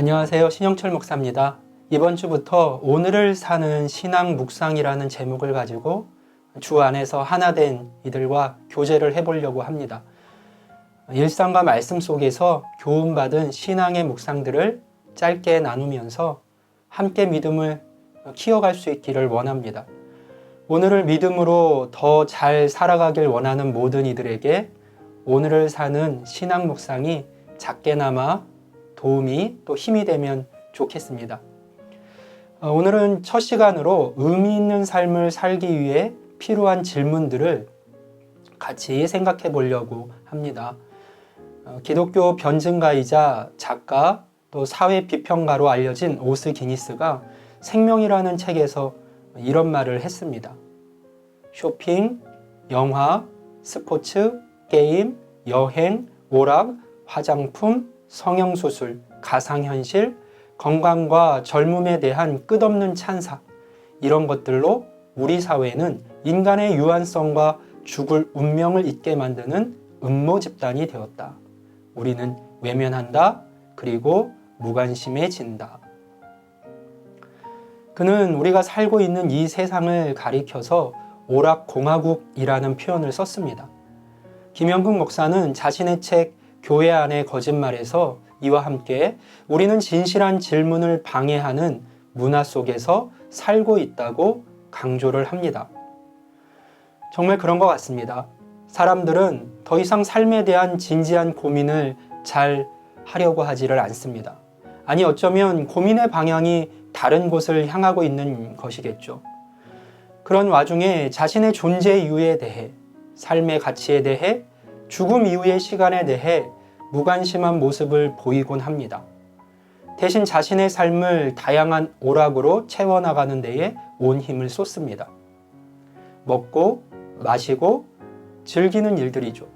안녕하세요. 신영철 목사입니다. 이번 주부터 오늘을 사는 신앙 묵상이라는 제목을 가지고 주 안에서 하나 된 이들과 교제를 해보려고 합니다. 일상과 말씀 속에서 교훈받은 신앙의 묵상들을 짧게 나누면서 함께 믿음을 키워갈 수 있기를 원합니다. 오늘을 믿음으로 더 잘 살아가길 원하는 모든 이들에게 오늘을 사는 신앙 묵상이 작게나마 도움이 또 힘이 되면 좋겠습니다. 어, 오늘은 첫 시간으로 의미 있는 삶을 살기 위해 필요한 질문들을 같이 생각해 보려고 합니다. 어, 기독교 변증가이자 작가 또 사회 비평가로 알려진 오스 기니스가 생명이라는 책에서 이런 말을 했습니다. 쇼핑, 영화, 스포츠, 게임, 여행, 오락, 화장품, 성형수술, 가상현실, 건강과 젊음에 대한 끝없는 찬사, 이런 것들로 우리 사회는 인간의 유한성과 죽을 운명을 잊게 만드는 음모 집단이 되었다. 우리는 외면한다. 그리고 무관심해진다. 그는 우리가 살고 있는 이 세상을 가리켜서 오락공화국이라는 표현을 썼습니다. 김영국 목사는 자신의 책 교회 안의 거짓말에서 이와 함께 우리는 진실한 질문을 방해하는 문화 속에서 살고 있다고 강조를 합니다. 정말 그런 것 같습니다. 사람들은 더 이상 삶에 대한 진지한 고민을 잘 하려고 하지를 않습니다. 아니, 어쩌면 고민의 방향이 다른 곳을 향하고 있는 것이겠죠. 그런 와중에 자신의 존재 이유에 대해, 삶의 가치에 대해, 죽음 이후의 시간에 대해 무관심한 모습을 보이곤 합니다. 대신 자신의 삶을 다양한 오락으로 채워나가는 데에 온 힘을 쏟습니다. 먹고, 마시고, 즐기는 일들이죠.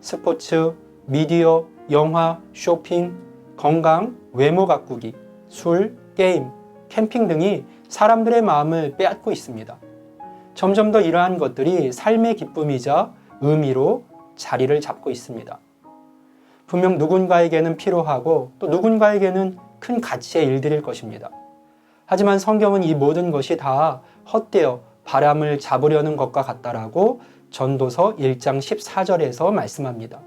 스포츠, 미디어, 영화, 쇼핑, 건강, 외모 가꾸기, 술, 게임, 캠핑 등이 사람들의 마음을 빼앗고 있습니다. 점점 더 이러한 것들이 삶의 기쁨이자 의미로 자리를 잡고 있습니다. 분명 누군가에게는 필요하고 또 누군가에게는 큰 가치의 일들일 것입니다. 하지만 성경은 이 모든 것이 다 헛되어 바람을 잡으려는 것과 같다라고 전도서 1장 14절에서 말씀합니다.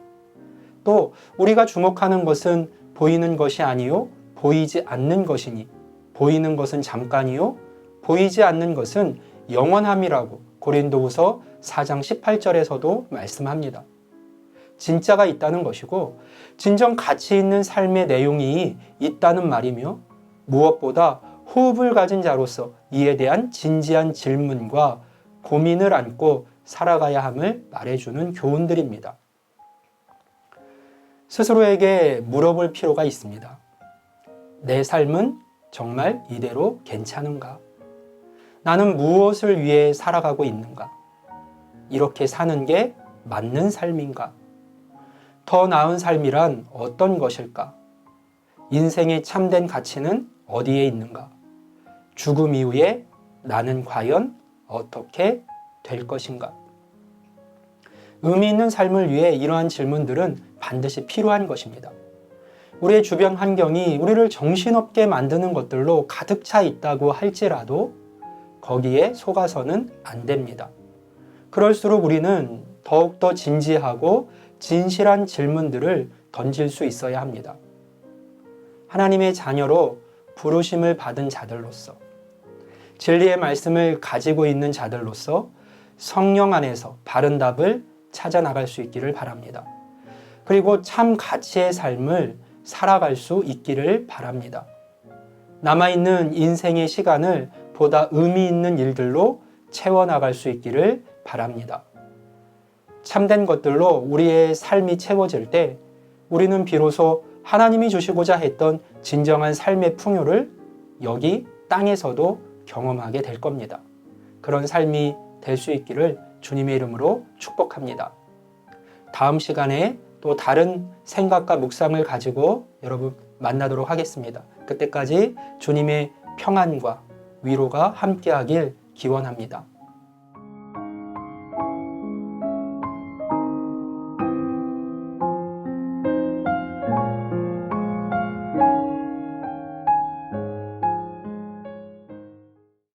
또 우리가 주목하는 것은 보이는 것이 아니요 보이지 않는 것이니 보이는 것은 잠깐이요 보이지 않는 것은 영원함이라고 고린도후서 4장 18절에서도 말씀합니다. 진짜가 있다는 것이고 진정 가치 있는 삶의 내용이 있다는 말이며 무엇보다 호흡을 가진 자로서 이에 대한 진지한 질문과 고민을 안고 살아가야 함을 말해주는 교훈들입니다. 스스로에게 물어볼 필요가 있습니다. 내 삶은 정말 이대로 괜찮은가? 나는 무엇을 위해 살아가고 있는가? 이렇게 사는 게 맞는 삶인가? 더 나은 삶이란 어떤 것일까? 인생의 참된 가치는 어디에 있는가? 죽음 이후에 나는 과연 어떻게 될 것인가? 의미 있는 삶을 위해 이러한 질문들은 반드시 필요한 것입니다. 우리의 주변 환경이 우리를 정신없게 만드는 것들로 가득 차 있다고 할지라도 거기에 속아서는 안 됩니다. 그럴수록 우리는 더욱더 진지하고 진실한 질문들을 던질 수 있어야 합니다. 하나님의 자녀로 부르심을 받은 자들로서 진리의 말씀을 가지고 있는 자들로서 성령 안에서 바른 답을 찾아 나갈 수 있기를 바랍니다. 그리고 참 가치의 삶을 살아갈 수 있기를 바랍니다. 남아있는 인생의 시간을 보다 의미 있는 일들로 채워나갈 수 있기를 바랍니다. 참된 것들로 우리의 삶이 채워질 때 우리는 비로소 하나님이 주시고자 했던 진정한 삶의 풍요를 여기 땅에서도 경험하게 될 겁니다. 그런 삶이 될 수 있기를 주님의 이름으로 축복합니다. 다음 시간에 또 다른 생각과 묵상을 가지고 여러분 만나도록 하겠습니다. 그때까지 주님의 평안과 위로가 함께하길 기원합니다.